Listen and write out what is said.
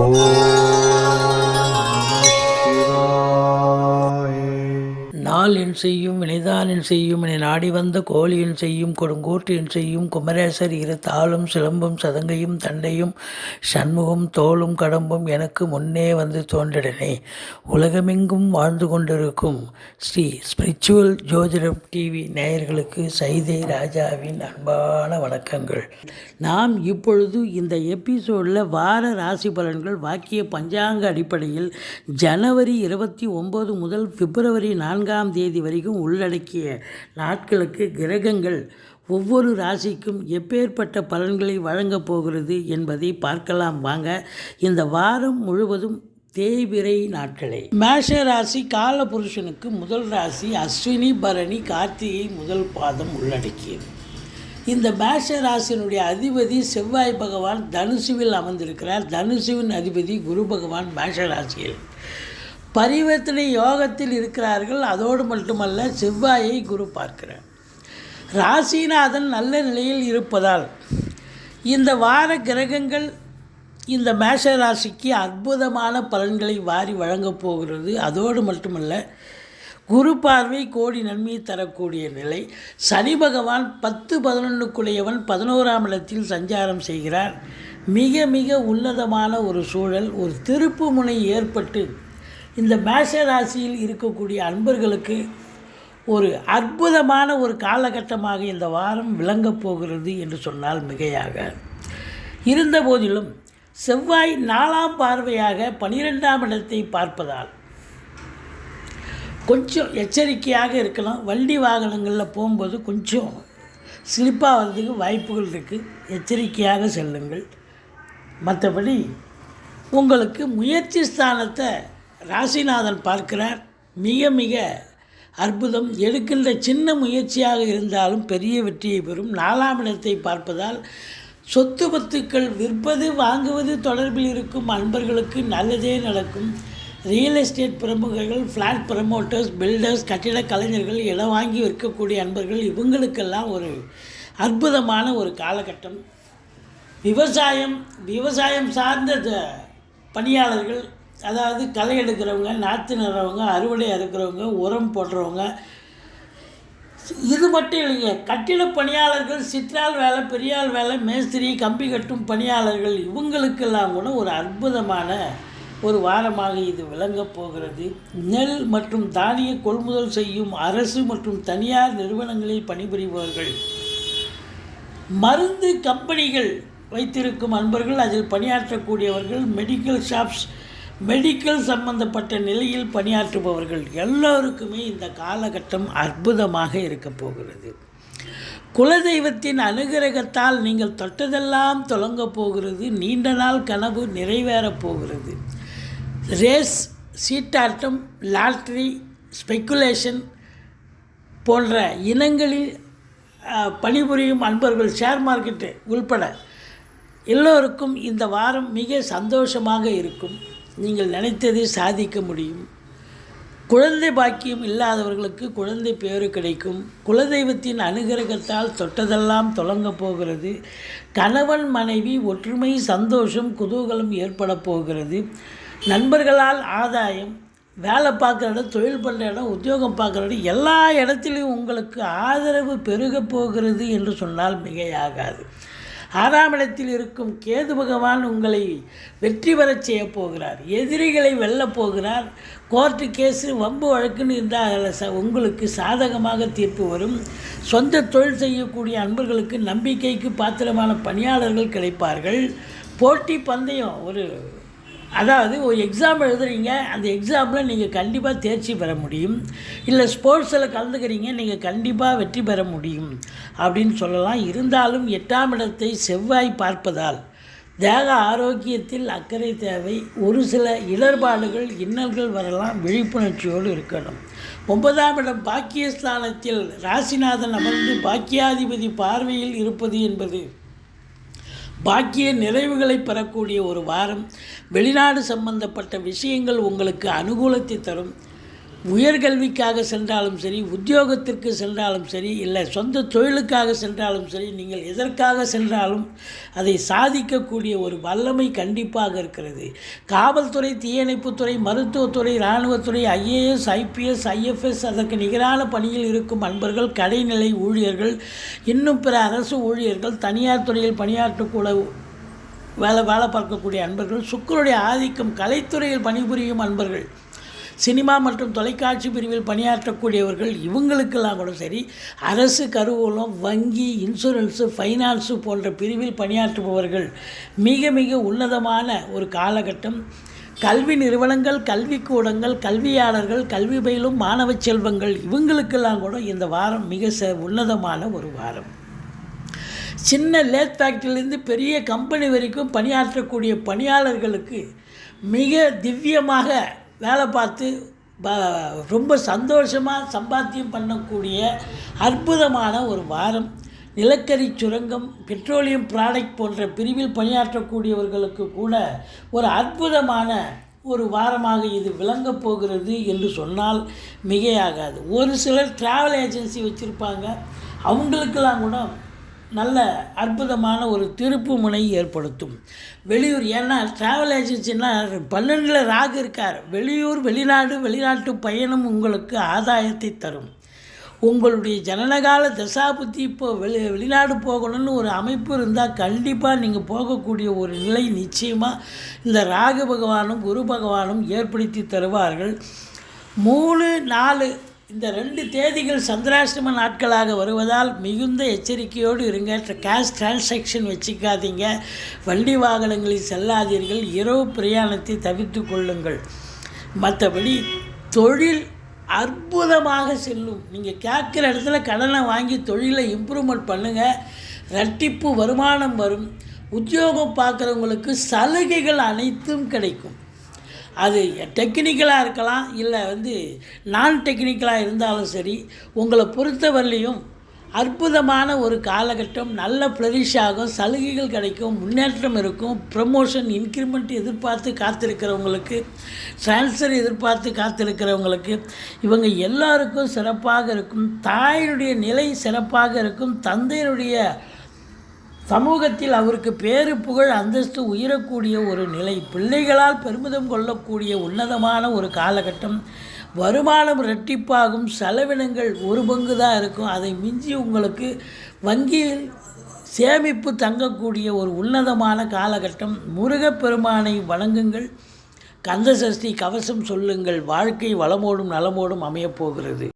Oh. நாள் என் செய்யும் வினைதான் என் செய்யும் என நாடி வந்த கோழி என் செய்யும் கொடுங்கோட்டு என் செய்யும் குமரேசர் இரு தாளும் சிலம்பும் சதங்கையும் தண்டையும் சண்முகம் தோளும் கடம்பும் எனக்கு முன்னே வந்து தோன்றிடனே. உலகமெங்கும் வாழ்ந்து கொண்டிருக்கும் ஸ்ரீ ஸ்பிரிச்சுவல் ஜோதிடம் டிவி நேயர்களுக்கு சைதை ராஜாவின் அன்பான வணக்கங்கள். நாம் இப்பொழுது இந்த எபிசோடில் வார ராசி பலன்கள் வாக்கிய பஞ்சாங்க அடிப்படையில் ஜனவரி இருபத்தி ஒம்பது முதல் பிப்ரவரி நான்காம் தேதி வரைக்கும் உள்ளடக்கிய நாட்களுக்கு கிரகங்கள் ஒவ்வொரு ராசிக்கும் எப்பேற்பட்ட பலன்களை வழங்கப் போகிறது என்பதை பார்க்கலாம். வாங்க இந்த வாரம் முழுவதும் தேய்பிரை நாட்களே. மேஷ ராசி காலபுருஷனுக்கு முதல் ராசி அஸ்வினி பரணி கார்த்திகை முதல் பாதம் உள்ளடக்கியது. இந்த மேஷ ராசியினுடைய அதிபதி செவ்வாய் பகவான் தனுசுவில் அமர்ந்திருக்கிறார். தனுசுவின் அதிபதி குரு பகவான் மேஷ ராசியில். பரிவர்த்தனை யோகத்தில் இருக்கிறார்கள் அதோடு மட்டுமல்ல செவ்வாயை குரு பார்க்கிறார். ராசிநாதன் நல்ல நிலையில் இருப்பதால் இந்த வார கிரகங்கள் இந்த மேஷ ராசிக்கு அற்புதமான பலன்களை வாரி வழங்கப் போகிறது. அதோடு மட்டுமல்ல குரு பார்வை கோடி நன்மையை தரக்கூடிய நிலை. சனி பகவான் பத்து பதினொன்றுக்குடையவன் பதினோராம் இடத்தில் சஞ்சாரம் செய்கிறார். மிக மிக உன்னதமான ஒரு சூழல் ஒரு திருப்பு முனை ஏற்பட்டு இந்த மேஷ ராசியில் இருக்கக்கூடிய அன்பர்களுக்கு ஒரு அற்புதமான ஒரு காலகட்டமாக இந்த வாரம் விளங்கப் போகிறது என்று சொன்னால் மிகையாக. இருந்த போதிலும் செவ்வாய் நாலாம் பார்வையாக பனிரெண்டாம் இடத்தை பார்ப்பதால் கொஞ்சம் எச்சரிக்கையாக இருக்கலாம். வண்டி வாகனங்களில் போகும்போது கொஞ்சம் ஸ்லிப்பாக வர்றதுக்கு வாய்ப்புகள் இருக்குது எச்சரிக்கையாக செல்லுங்கள். மற்றபடி உங்களுக்கு முயற்சி ஸ்தானத்தை ராசிநாதன் பார்க்கிறார் மிக மிக அற்புதம். எடுக்கின்ற சின்ன முயற்சியாக இருந்தாலும் பெரிய வெற்றியை பெறும். நாலாம் இடத்தை பார்ப்பதால் சொத்து பத்துக்கள் விற்பது வாங்குவது தொடர்பில் இருக்கும் அன்பர்களுக்கு நல்லதே நடக்கும். ரியல் எஸ்டேட் பிரமுகர்கள் ஃப்ளாட் ப்ரமோட்டர்ஸ் பில்டர்ஸ் கட்டிட கலைஞர்கள் இடம் வாங்கி விற்கக்கூடிய அன்பர்கள் இவங்களுக்கெல்லாம் ஒரு அற்புதமான ஒரு காலகட்டம். விவசாயம் விவசாயம் சார்ந்த த- பணியாளர்கள் அதாவது களை எடுக்கிறவங்க நாற்று நடுறவங்க அறுவடை அறுக்கிறவங்க உரம் போடுறவங்க. இது மட்டும் இல்லைங்க. கட்டிட பணியாளர்கள் சிற்றால் வேலை பெரியாள் வேலை மேஸ்திரி கம்பி கட்டும் பணியாளர்கள் இவங்களுக்கெல்லாம் கூட ஒரு அற்புதமான ஒரு வாரமாக இது விளங்கப் போகிறது. நெல் மற்றும் தானிய கொள்முதல் செய்யும் அரசு மற்றும் தனியார் நிறுவனங்களில் பணிபுரிபவர்கள். மருந்து கம்பெனிகள் வைத்திருக்கும் அன்பர்கள் அதில் பணியாற்றக்கூடியவர்கள் மெடிக்கல் ஷாப்ஸ் மெடிக்கல் சம்பந்தப்பட்ட நிலையில் பணியாற்றுபவர்கள் எல்லோருக்குமே இந்த காலகட்டம் அற்புதமாக இருக்கப் போகிறது. குலதெய்வத்தின் அனுகிரகத்தால் நீங்கள் தொட்டதெல்லாம் தொடங்கப் போகிறது நீண்ட நாள் கனவு நிறைவேறப் போகிறது. ரேஸ் சீட்டாட்டம் லாட்ரி ஸ்பெக்குலேஷன் போன்ற இனங்களில் பணிபுரியும் அன்பர்கள் ஷேர் மார்க்கெட்டு உள்பட எல்லோருக்கும் இந்த வாரம் மிக சந்தோஷமாக இருக்கும். நீங்கள் நினைத்ததை சாதிக்க முடியும். குழந்தை பாக்கியம் இல்லாதவர்களுக்கு குழந்தை பேறு கிடைக்கும். குலதெய்வத்தின் அனுகிரகத்தால் தொட்டதெல்லாம் தொடங்கப் போகிறது. கணவன் மனைவி ஒற்றுமை சந்தோஷம் குதூகலம் ஏற்பட போகிறது. நண்பர்களால் ஆதாயம் வேலை பார்க்குற இடம் தொழில் பண்ணுற இடம் உத்தியோகம் பார்க்குற இடம் எல்லா இடத்துலையும் உங்களுக்கு ஆதரவு பெருகப் போகிறது என்று சொன்னால் மிகையாகாது. ஆறாம் இடத்தில் இருக்கும் கேது பகவான் உங்களை வெற்றி பெறச் செய்ய போகிறார். எதிரிகளை வெல்லப் போகிறார். கோர்ட்டு கேஸு வம்பு வழக்குன்னு இருந்தால் அதில் ச உங்களுக்கு சாதகமாக தீர்ப்பு வரும். சொந்த தொழில் செய்யக்கூடிய அன்பர்களுக்கு நம்பிக்கைக்கு பாத்திரமான பணியாளர்கள் கிடைப்பார்கள். போட்டி பந்தயம் ஒரு அதாவது ஒரு எக்ஸாம் எழுதுறீங்க அந்த எக்ஸாமில் நீங்கள் கண்டிப்பாக தேர்ச்சி பெற முடியும். இல்லை ஸ்போர்ட்ஸில் கலந்துக்கிறீங்க நீங்கள் கண்டிப்பாக வெற்றி பெற முடியும். அப்படின்னு சொல்லலாம். இருந்தாலும் எட்டாம் இடத்தை செவ்வாய் பார்ப்பதால் தேக ஆரோக்கியத்தில் அக்கறை தேவை. ஒரு சில இடர்பாடுகள் இன்னல்கள் வரலாம். விழிப்புணர்ச்சியோடு இருக்கணும். ஒன்பதாம் இடம் பாக்கியஸ்தானத்தில் ராசிநாதன் அமர்ந்து பாக்கியாதிபதி பார்வையில் இருப்பது என்பது பாக்கிய நிறைவுகளை பெறக்கூடிய ஒரு வாரம் வெளிநாடு சம்பந்தப்பட்ட விஷயங்கள் உங்களுக்கு அனுகூலத்தை தரும். உயர்கல்விக்காக சென்றாலும் சரி உத்தியோகத்திற்கு சென்றாலும் சரி இல்லை சொந்த தொழிலுக்காக சென்றாலும் சரி நீங்கள் எதற்காக சென்றாலும் அதை சாதிக்கக்கூடிய ஒரு வல்லமை கண்டிப்பாக இருக்கிறது. காவல்துறை தீயணைப்புத்துறை மருத்துவத்துறை இராணுவத்துறை ஐஏஎஸ் ஐபிஎஸ் ஐஎஃப்எஸ் அதற்கு நிகரான பணியில் இருக்கும் அன்பர்கள் கடைநிலை ஊழியர்கள் இன்னும் பிற அரசு ஊழியர்கள் தனியார் துறையில் பணியாற்றக்கூட வேலை வேலை பார்க்கக்கூடிய அன்பர்கள் சுக்கருடைய ஆதிக்கம் கலைத்துறையில் பணிபுரியும் அன்பர்கள். சினிமா மற்றும் தொலைக்காட்சி பிரிவில் பணியாற்றக்கூடியவர்கள் இவங்களுக்கெல்லாம் கூட சரி அரசு கருவூலம் வங்கி இன்சூரன்ஸு ஃபைனான்ஸு போன்ற பிரிவில் பணியாற்றுபவர்கள் மிக மிக உன்னதமான ஒரு காலகட்டம். கல்வி நிறுவனங்கள் கல்விக்கூடங்கள் கல்வியாளர்கள் கல்வி பயிலும் மாணவ செல்வங்கள் இவங்களுக்கெல்லாம் கூட இந்த வாரம் மிக ச உன்னதமான ஒரு வாரம். சின்ன லேத் ஃபேக்ட்ரியிலேருந்து பெரிய கம்பெனி வரைக்கும் பணியாற்றக்கூடிய பணியாளர்களுக்கு மிக திவ்யமாக வேலை பார்த்து ப ரொம்ப சந்தோஷமாக சம்பாத்தியம் பண்ணக்கூடிய அற்புதமான ஒரு வாரம். நிலக்கரி சுரங்கம் பெட்ரோலியம் ப்ராடக்ட் போன்ற பிரிவில் பணியாற்றக்கூடியவர்களுக்கு கூட ஒரு அற்புதமான ஒரு வாரமாக இது விளங்கப் போகிறது என்று சொன்னால் மிகையாகாது. ஒரு சிலர் ட்ராவல் ஏஜென்சி வச்சுருப்பாங்க. அவங்களுக்கெல்லாம் கூட நல்ல அற்புதமான ஒரு திருப்பு முனை ஏற்படுத்தும். வெளியூர் ஏன்னா ட்ராவல் ஏஜென்சின்னா பன்னெண்டில் ராகு இருக்கார். வெளியூர் வெளிநாடு வெளிநாட்டு பயணம் உங்களுக்கு ஆதாயத்தை தரும். உங்களுடைய ஜனனகால தசாபுத்தி இப்போ வெளி வெளிநாடு போகணும்னு ஒரு அமைப்பு இருந்தால் கண்டிப்பாக நீங்கள் போகக்கூடிய ஒரு நிலை நிச்சயமாக இந்த ராகு பகவானும் குரு பகவானும் ஏற்படுத்தி தருவார்கள். மூணு நாலு இந்த ரெண்டு தேதிகள் சந்திராஷ்டம நாட்களாக வருவதால் மிகுந்த எச்சரிக்கையோடு இருங்க. கேஷ் டிரான்சாக்ஷன் வச்சுக்காதீங்க. வண்டி வாகனங்களில் செல்லாதீர்கள். இரவு பிரயாணத்தை தவிர்த்து கொள்ளுங்கள். மற்றபடி தொழில் அற்புதமாக செல்லும். நீங்கள் கேட்குற இடத்துல கடனை வாங்கி தொழிலை இம்ப்ரூவ்மெண்ட் பண்ணுங்கள் ரெட்டிப்பு வருமானம் வரும். உத்தியோகம் பார்க்குறவங்களுக்கு சலுகைகள் அனைத்தும் கிடைக்கும். அது டெக்னிக்கலாக இருக்கலாம் இல்லை வந்து நான் டெக்னிக்கலாக இருந்தாலும் சரி உங்களை பொறுத்தவரையிலையும் அற்புதமான ஒரு காலகட்டம் நல்ல ஃப்ளரிஷ் ஆகும் சலுகைகள் கிடைக்கும் முன்னேற்றம் இருக்கும் ப்ரமோஷன் இன்க்ரிமெண்ட் எதிர்பார்த்து காத்திருக்கிறவங்களுக்கு ட்ரான்ஸ்ஃபர் எதிர்பார்த்து காத்திருக்கிறவங்களுக்கு இவங்க எல்லாருக்கும் சிறப்பாக இருக்கும் தாயினுடைய நிலை சிறப்பாக இருக்கும் தந்தையினுடைய சமூகத்தில் அவருக்கு பேரு புகழ் அந்தஸ்து உயரக்கூடிய ஒரு நிலை பிள்ளைகளால் பெருமிதம் கொள்ளக்கூடிய உன்னதமான ஒரு காலகட்டம். வருமானம் ரெட்டிப்பாகும் செலவினங்கள் ஒரு பங்கு தான் இருக்கும். அதை மிஞ்சி உங்களுக்கு வங்கியில் சேமிப்பு தங்கக்கூடிய ஒரு உன்னதமான காலகட்டம். முருகப்பெருமானை வணங்குங்கள். கந்தசஷ்டி கவசம் சொல்லுங்கள். வாழ்க்கை வளமோடும் நலமோடும் அமையப்போகிறது